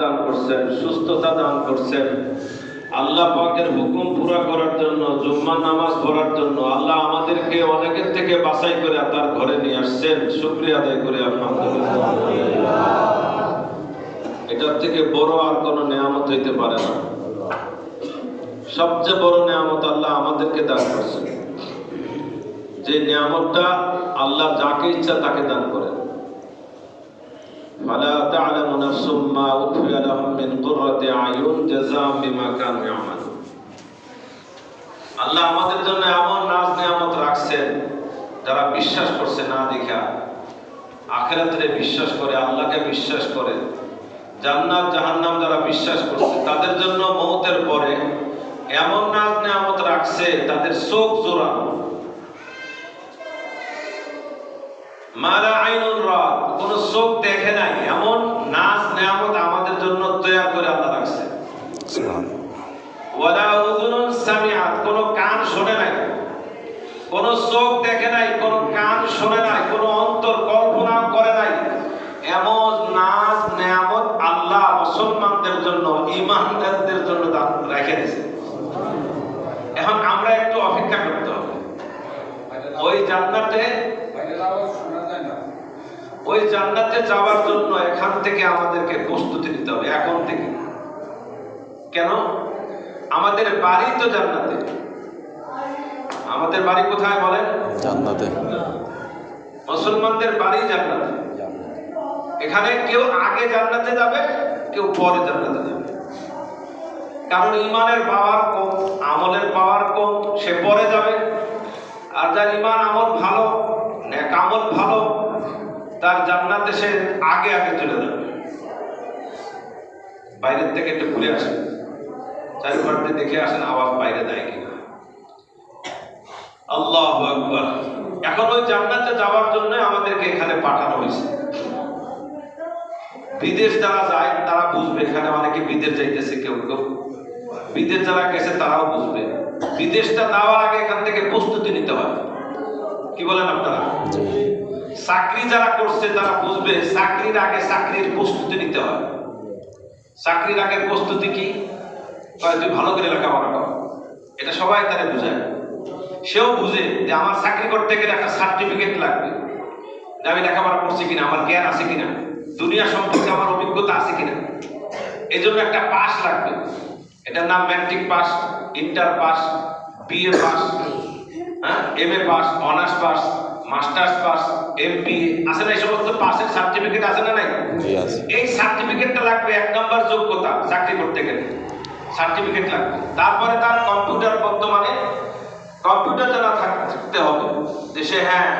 দান করছেন, সুস্থতা দান করছেন। আল্লাহ পাকের হুকুম পুরা করার জন্য জুম্মা নামাজ পড়ার জন্য আল্লাহ আমাদেরকে অনেকের থেকে বাছাই করে তার ঘরে নিয়ে আসছেন। শুক্রিয়া আদায় করে এটার থেকে বড় আর কোনো নেয়ামত হইতে পারে না। সবচেয়ে বড় নেয়ামত আল্লাহ আমাদেরকে দান করছেন। যে নিয়ামতটা আল্লাহ যাকে ইচ্ছা তাকে দান করেন। فلا تعلم نفس ما أخفي لهم من قرة أعين جزاء بما كانوا يعملون আল্লাহ আমাদের জন্য এমন নাজ নিয়ামত রাখছেন যারা বিশ্বাস করছে না দেখা আখেরাতে বিশ্বাস করে আল্লাহকে বিশ্বাস করে জান্নাত জাহান্নাম যারা বিশ্বাস করছে তাদের জন্য মৌতের পরে এমন নাজ নিয়ামত রাখছে তাদের চোখ জোরানো মালা আইনুর রাত কোন চোখ দেখে নাই এমন নাচ নিয়ামত আমাদের জন্য তৈরি করে আল্লাহ রাখছে। ওয়ালা উযুনুন সামিআত কোন কান শুনে নাই। কোন চোখ দেখে নাই কোন কান শুনে নাই কোন অন্তর কল্পনা করে নাই। এমন নাচ নিয়ামত আল্লাহ মুসলমানদের জন্য ইমানদারদের জন্য দান রেখে দিয়েছে। এখন আমরা একটু অপেক্ষা করতে হবে। ওই জান্নাতে ওই জান্নাতে যাওয়ার জন্য এখান থেকে আমাদেরকে প্রস্তুতি নিতে হবে এখন থেকে। কেন? আমাদের বাড়ি তো জান্নাতে। আমাদের বাড়ি কোথায় বলেন? জান্নাতে। মুসলমানদের বাড়ি জান্নাতে। এখানে কেউ আগে জান্নাতে যাবে কেউ পরে জান্নাতে যাবে। কারণ ইমানের পাওয়ার কম আমলের পাওয়ার কম সে পরে যাবে। আর যার ইমান আমল ভালো নেক আমল ভালো তার জান্নাতে সে আগে আগে চলে যাবে। বাইরের থেকে একটু ঘুরে আসেন। চারিপাশে দেখে আসেন আওয়াজ বাইরে দেয় কিনা। আল্লাহ আকবার। এখন ওই জান্নাতে যাওয়ার জন্য আমাদেরকে এখানে পাঠানো হয়েছে। বিদেশ যারা যায়, তারা বুঝবে এখানে অনেকে বিদেশ যাইতেছে কেউ কেউ। বিদেশ যারা গেছে, তারাও বুঝবে। বিদেশটা যাওয়ার আগে এখান থেকে প্রস্তুতি নিতে হয়। কি বলেন আপনারা? চাকরি যারা করছে, তারা বুঝবে চাকরির আগে চাকরির প্রস্তুতি নিতে হয়। চাকরির আগের প্রস্তুতি কি? তুই ভালো করে লেখাপড়া কর। এটা সবাই তারা বুঝায়। সেও বুঝে যে আমার চাকরি করতে গেলে একটা সার্টিফিকেট লাগবে। যে আমি লেখাপড়া করছি কিনা, আমার জ্ঞান আছে কিনা, দুনিয়া সম্পর্কে আমার অভিজ্ঞতা আছে কিনা। এই জন্য একটা পাস লাগবে। এটার নাম matric pass, inter pass, BA pass হ্যাঁ M A pass, honours pass masters pass MP আছে না এই সমস্ত পাসের সার্টিফিকেট আছে না নাই? জি আছে। এই সার্টিফিকেটটা লাগবে এক নম্বর যোগ্যতা চাকরি করতে গেলে। সার্টিফিকেট লাগবে। তারপরে তার কম্পিউটার বর্তমানে কম্পিউটার জানা থাকতে হবে যে সে হ্যাঁ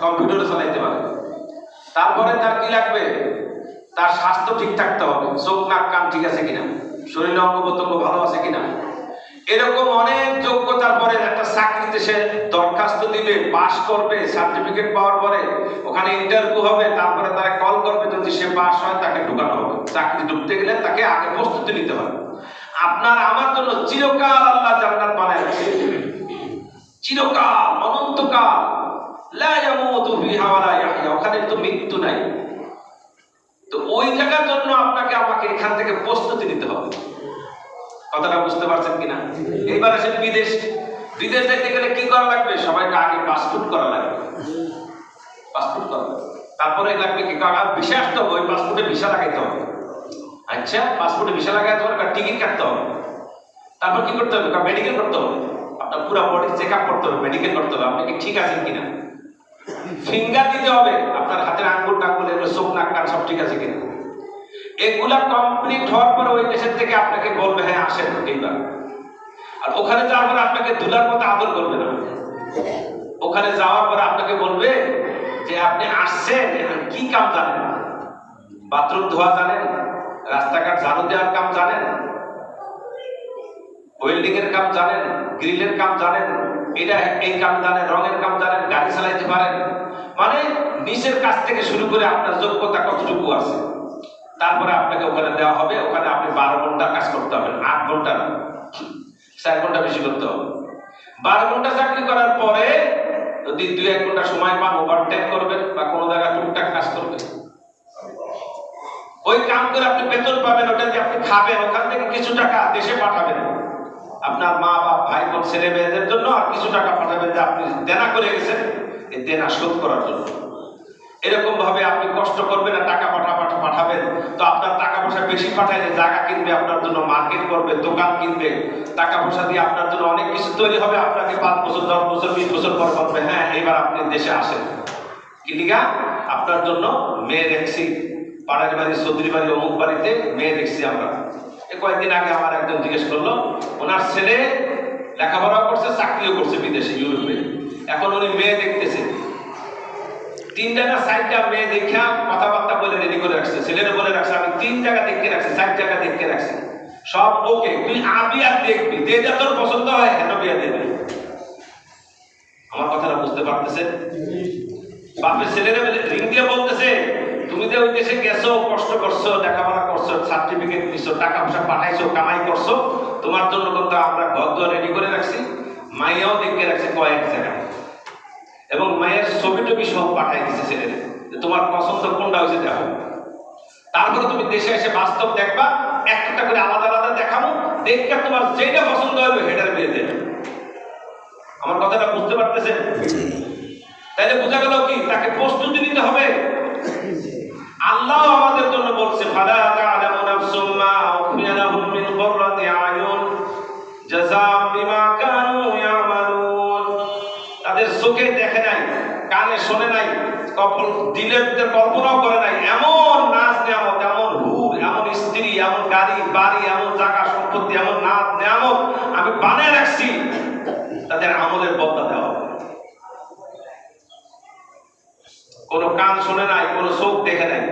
কম্পিউটার চালাইতে পারে। তারপরে তার কি লাগবে? তার স্বাস্থ্য ঠিক থাকতে হবে। চোখ নাক কান ঠিক আছে কিনা? শরীরে অঙ্গ প্রত্যঙ্গ ভালো আছে কিনা? এরকম অনেক যোগ্যতার পরে সে দরখাস্ত দিবে পাস করবে সার্টিফিকেট পাওয়ার পরে ওখানে ইন্টারভিউ হবে তারপরে তারা কল করবে যদি সে পাস হয় তাকে ঢুকানো হবে। চাকরি ঢুকতে গেলে তাকে আগে প্রস্তুতি নিতে হবে। আপনার আমার জন্য চিরকাল আল্লাহ জান্নাত বানায় রেখেছে। চিরকাল অনন্তকাল। ওখানে তো মৃত্যু নাই। তো ওই জায়গার জন্য আপনাকে আমাকে এখান থেকে প্রস্তুতি নিতে হবে। কথাটা বুঝতে পারছেন কিনা? এইবার আসেন বিদেশ। বিদেশ যেতে গেলে কি করা লাগবে? সবাইকে আগে পাসপোর্ট করা লাগবে। পাসপোর্ট করা তারপরে লাগবে কি কাগজ ভিসা আসতে হবে, ওই পাসপোর্টে ভিসা লাগাইতে হবে। আচ্ছা পাসপোর্টে ভিসা লাগাইতে হবে টিকিট কাটতে হবে। তারপর কি করতে হবে? মেডিকেল করতে হবে। আপনার পুরো বডি চেক আপ করতে হবে মেডিকেল করতে হবে। আপনি কি ঠিক আছেন কিনা? ফিঙ্গার দিতে হবে। আপনার হাতের আঙ্গুল টাঙ্গুল এগুলো চোখ, নাক, কান সব ঠিক আছে কিনা? এগুলা কমপ্লিট হওয়ার পরে ওই দেশের থেকে আপনাকে বলবে হ্যাঁ আসেন এইবার। আর ওখানে যাওয়ার পরে আপনাকে দুলার মতো আদর করবে না। ওখানে যাওয়ার পরে আপনাকে বলবে যে আপনি আসছেন কি কাম জানেন? বাথরুম ধোয়া জানেন? রাস্তাঘাট ঝাড়ু দেওয়ার কাম জানেন? ওয়েল্ডিং এর কাম জানেন? গ্রিলের কাম জানেন? এটা এই কাম জানেন, রঙের কাম জানেন, গাড়ি চালাইতে পারেন? মানে নিচের কাছ থেকে শুরু করে আপনার যোগ্যতা কতটুকু আছে? তারপরে আপনাকে ওখানে দেওয়া হবে। ওখানে আপনি বারো ঘণ্টা কাজ করতে হবে, আট ঘণ্টা না। চার ঘণ্টা বেশি করতে হবে। বারো ঘণ্টা চাকরি করার পরে যদি দুই এক ঘণ্টা সময় পান ওভারটেক করবেন বা কোনো জায়গায় টুকটাক কাজ করবেন। ওই কাম করে আপনি বেতন পাবেন, ওটা দিয়ে আপনি খাবেন, ওখান থেকে কিছু টাকা দেশে পাঠাবেন। আপনার মা বাপ, ভাই বোন, ছেলে মেয়েদের জন্য আর কিছু টাকা পাঠাবেন যে আপনি দেনা করে গেছেন, এই দেনা শোধ করার জন্য। এরকম ভাবে আপনি কষ্ট করবেন আর টাকা পাঠা পাঠা পাঠাবেন। তো আপনার টাকা বেশি পাঠাইলে জায়গা কিনবে, আপনার জন্য মার্কেট করবে, দোকান কিনবে টাকা পয়সা দিয়ে আপনার জন্য অনেক কিছু তৈরি হবে, আপনাকে পাঁচ বছর, দশ বছর, বিশ বছর পর বলবে হ্যাঁ এবার আপনি দেশে আসেন। কিলিগা আপনার জন্য মেয়ে দেখছি, পাড়ার বাড়ি, চৌধুরী বাড়ি, অমুক বাড়িতে মেয়ে দেখছি আমরা। এ কয়েকদিন আগে আমার একজন জিজ্ঞেস করল, ওনার ছেলে লেখাপড়া করছে, চাকরিও করছে বিদেশে, ইউরোপে। এখন উনি মেয়ে দেখতেছে। তিনটা না চারটা মেয়ে দেখা কথাবার্তা বলে রেডি করে রাখছে। ছেলেরা বলে রাখছে, আমি তিন জায়গা দেখতে রাখছি, চার জায়গা দেখতে রাখছি। সব ওকে, তুই আবি আর দেখবি যেটা তোর পছন্দ হয়, হেন বিয়া দেবে। আমার কথাটা বুঝতে পারতেছেন? বাপের ছেলেরা রিং দিয়ে বলতেছে, তুমি যে ওই দেশে গেছো, কষ্ট করছ, লেখাপড়া করছ সার্টিফিকেট দিছো টাকা পয়সা পাঠাইছো, কামাই করছ, তোমার জন্য কিন্তু আমরা ঘর রেডি করে রাখছি, মাইয়াও দেখে রাখছে কয়েক জায়গায়। এবং মায়ের ছবি টবি সব পাঠাই দিছে ছেলেদের যে তোমার পছন্দ কোনটা হয়েছে দেখো। তারপরে তুমি দেশে এসে বাস্তব দেখবা একটা করে আলাদা আলাদা দেখাবো দেখবে তোমার যেটা পছন্দ হবে হেডার বিয়ে দেবে। আমার কথাটা বুঝতে পারতেছেন? তাইলে বোঝা গেল কি? তাকে প্রস্তুতি নিতে হবে। আল্লাহ আমাদের জন্য বলছে ফালা তা'লামু নাফসুম মা উখফিয়া লাহুম মিন কুররাতি আয়ুন জাযাআম বিমা কানু ইয়ামালুন। তাদের চোখে শোনে নাই কপল দিলের কল্পনাও করে নাই, এমন নাচ নেয়ামত, এমন হুর, এমন স্ত্রী, এমন গাড়ি, বাড়ি, এমন জায়গা, সম্পত্তি, এমন নাচ নেয়ামত আমি বানিয়ে রাখছি, তাদের আমলের বদলা দেওয়া। কোনো কান শোনে নাই, কোনো চোখ দেখে নাই।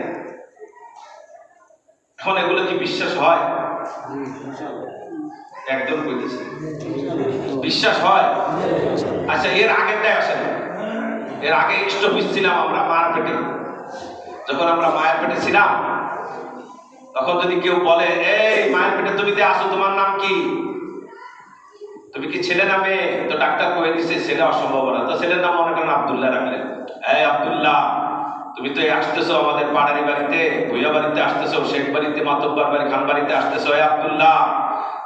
এখন এগুলো কি বিশ্বাস হয়? একদম কইতেছে। বিশ্বাস হয়? আচ্ছা এর আগেরটাই আসেন এর আগে স্টপিস ছিলাম আমরা, মায়ের পেটে। যখন আমরা মায়ের পেটে ছিলাম, তখন যদি কেউ বলে, এই, মায়ের পেটে তুমি যে আসো তোমার নাম কি? তুমি কি ছেলে নামে তো ডাক্তার কয়ে দিছে, ছেলে অসম্ভব না। তো ছেলের নাম মনে করেন আবদুল্লাহ রাখলেন। এই আবদুল্লাহ, তুমি তো আসতেছো আমাদের পাড়ারি বাড়িতে, ভুইয়া বাড়িতে আসতেছো, শেখ বাড়িতে, মাতব্বার বাড়ি খান বাড়িতে আসতেছো। এই আবদুল্লাহ,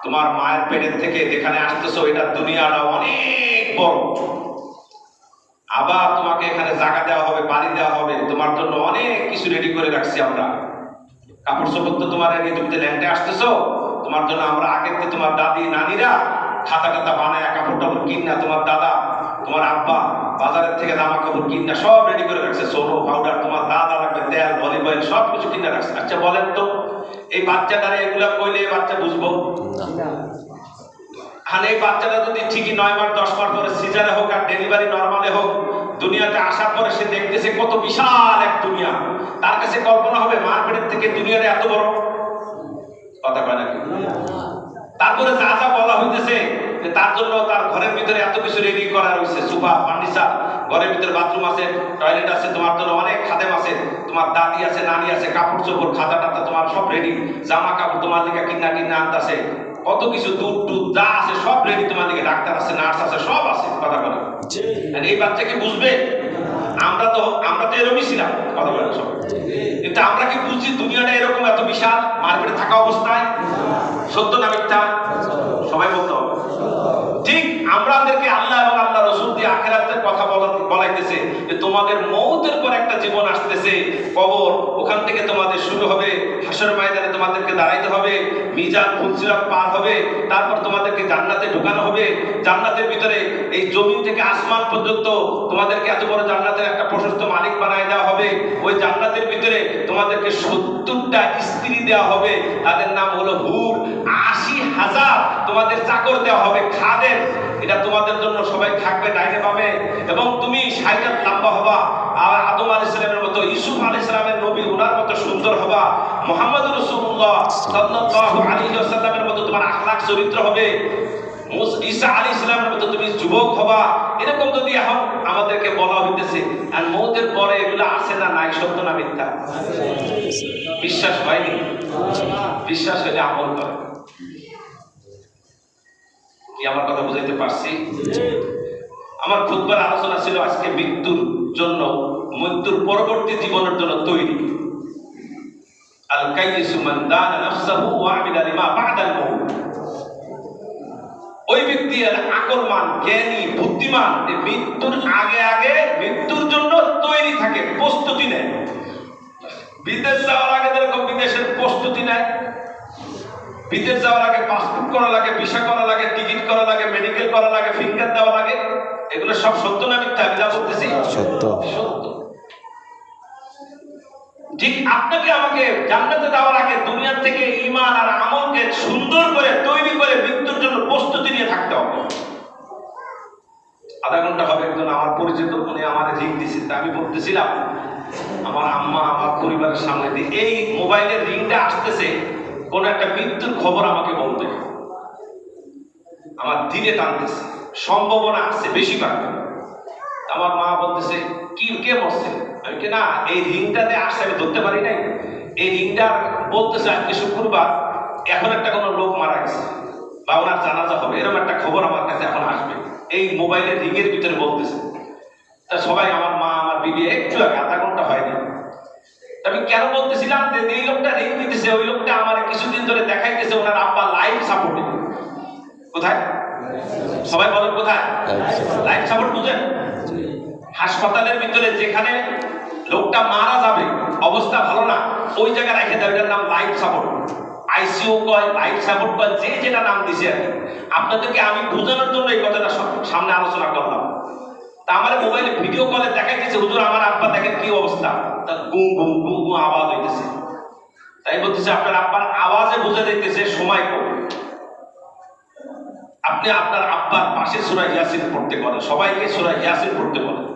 তোমার মায়ের পেটের থেকে যেখানে আসতেছো, এটা দুনিয়াটা অনেক বড়। আবার তোমাকে এখানে জায়গা দেওয়া হবে পানি দেওয়া হবে। তোমার জন্য অনেক কিছু রেডি করে রাখছি আমরা। কাপড় চোপড় তো তোমার আগে তুমি ল্যান্ডে আসতেছো। তোমার জন্য আমরা আগের থেকে তোমার দাদি নানিরা খাতা টাতা বানায় কাপড় টাপড় কিনা তোমার দাদা তোমার আব্বা বাজারের থেকে জামা কাপড় কিনা সব রেডি করে রাখছে। সোনো পাউডার তোমার দাদা লাগবে তেল অলিভ অয়েল সব কিছু কিনে রাখছে। আচ্ছা বলেন তো এই বাচ্চাটারে এগুলা কইলে বাচ্চা বুঝব? আর এই বাচ্চাটা যদি ঠিকই নয় মাস দশ মাস পরে সিজারে হোক আর ডেলিভারি নর্মালে হোক, দুনিয়াতে আসার পরে সে দেখতেছে কত বিশাল এক দুনিয়া। তার কাছে কল্পনা হবে, মার পেটের থেকে দুনিয়াটা এত বড়। কথা কয় নাকি? তারপরে যা যা বলা হইতেছে তার জন্য তার ঘরের ভিতরে এত কিছু রেডি করা রয়েছে সুফা, ফার্নিচার, ঘরের ভিতরে বাথরুম আছে টয়লেট আছে, তোমার জন্য অনেক খাদেম আছে, তোমার দাদি আছে, নানি আছে, কাপড় চোপড় খাতা টাতা তোমার সব রেডি জামা কাপড় তোমার দিকে কিনা কিনা আনতেছে। কত কিছু দুধ টুধ যা আছে সব রেডি তোমার দিকে ডাক্তার আছে নার্স আছে সব আছে কথা বলে। আর এই বাচ্চা কি বুঝবে? আমরা তো আমরা তো এরকমই ছিলাম কথা বলে সব। কিন্তু আমরা কি বুঝছি দুনিয়াটা এরকম এত বিশাল মার্কেটে থাকা অবস্থায়? সত্য না মিথ্যা? সবাই বলতে হবে। ঠিক আমাদেরকে আল্লাহ এবং আল্লাহ রসুল দিয়ে আখেরাতের কথা বলাইতেছে যে তোমাদের মৌতের পর একটা জীবন আসতেছে। কবর, ওখান থেকে তোমাদের শুরু হবে, হাসর ময়দানে তোমাদেরকে দাঁড়াইতে হবে, মিজান ফুলসিরাত পার হবে, তারপর তোমাদেরকে জান্নাতে ঢুকানো হবে। জান্নাতের ভিতরে এই জমিন থেকে আসমান পর্যন্ত তোমাদেরকে এত বড় জান্নাতের একটা প্রশস্ত মালিক বানায় দেওয়া হবে। ওই জান্নাতের ভিতরে তোমাদেরকে সত্তরটা স্ত্রী দেওয়া হবে। তাদের নাম হলো হুর। আশি হাজার তোমাদের চাকর দেওয়া হবে খাদের এটা তোমাদের জন্য সবাই থাকবে, ডাইনে পাবে এবং তুমি ষাট লম্বা হবা, আর আদম আলি ইসলামের মতো ইসুফ আলি ইসলামের নবী, উনার মতো সুন্দর হবা। মোহাম্মদ রসুল্লাহ সাল্লাল্লাহু আলাইহি ওয়াসাল্লামের মতো তোমার আখলাক চরিত্র হবে। ঈসা আলী ইসলামের মতো তুমি যুবক হবা। এরকম যদি এখন আমাদেরকে বলা হইতেছে, আর মৌতের পরে এগুলো আছে না নাই, সত্য না মিথ্যা? বিশ্বাস হয়নি? বিশ্বাস হলে আমল করে। আমার কথা বুঝাইতে পারছি। আমার খুদবার আলোচনা ছিল আজকে মৃত্যুর জন্য, মৃত্যুর পরবর্তী জীবনের জন্য তৈরি। আল কাইয়িসু মান দানা নাফসাহু ওয়া আমিলা লিমা বা'দাল মাউত। ওই ব্যক্তি আকলমান জ্ঞানী, বুদ্ধিমান মৃত্যুর আগে আগে, মৃত্যুর জন্য তৈরি থাকে, প্রস্তুতি নেয়। বিদেশ যাওয়ার আগে যেরকম বিদেশের প্রস্তুতি নেয় বিদেশ যাওয়ার আগে পাসপোর্ট করা লাগে ভিসা করা লাগে টিকিট করা লাগে মেডিকেল করা লাগে ফিঙ্গার দেওয়া লাগে এগুলো সব সত্য না মিথ্যা? আমি যা বলতেছি সত্য। সত্য। ঠিক আপনাকে আমাকে জান্নাতে যাওয়ার আগে দুনিয়ার থেকে ঈমান আর আমলকে সুন্দর করে তৈরি করে মৃত্যুর জন্য প্রস্তুতি নিয়ে থাকতে হবে। আধা ঘণ্টা হবে একজন আমার পরিচিত উনি আমার রিং তা আমি বলতেছিলাম আমার আম্মা আমার পরিবারের সামনে দিয়ে এই মোবাইলের রিংটা আসতেছে কোন একটা মৃত্যুর খবর আমাকে বলতে আমার ধীরে টানতেছে সম্ভাবনা আছে বেশিরভাগ আমার মা বলতেছে, কি, কে বসছে? আমি কি না, এই রিংটাতে আসছে, আমি ধরতে পারি নাই। এই রিংটা বলতেছে, আজকে শুক্রবার, এখন একটা কোনো লোক মারা গেছে, বা ওনার জানাজা হবে, এরকম একটা খবর আমার কাছে এখন আসবে। এই মোবাইলের রিংয়ের ভিতরে বলতেছে। তা সবাই, আমার মা, আমার বিবি, একটু আগে আধা ঘণ্টা হয়নি। আমি কেন বলতেছিলাম যে এই লোকটা রিং দিতেছে, ওই লোকটা সাপোর্টে কোথায়? সবাই বলেন কোথায়? লাইফ সাপোর্ট বুঝেন হাসপাতালের ভিতরে যেখানে লোকটা মারা যাবে, অবস্থা ভালো না, ওই জায়গায় রেখে দেয় ওটার নাম লাইফ সাপোর্ট আইসিইউ কয় লাইফ সাপোর্ট কয়, যে যেটা নাম দিছে আর। আপনাদেরকে আমি বোঝানোর জন্য এই কথাটা সামনে আলোচনা করলাম। তা আমার মোবাইলে ভিডিও কলে দেখাইতেছে, হুজুর, আমার আব্বা দেখেন কি অবস্থা। তা গুম গুম গুম গুম আওয়াজ হইতেছে। তাই বলতেছে, আপনার আব্বার আওয়াজে বুঝে যাইতেছে, সময় কম। আপনি আপনার আব্বার পাশে সুরা ইয়াসিন পড়তে বলেন সবাইকে সুরা ইয়াসিন পড়তে বলেন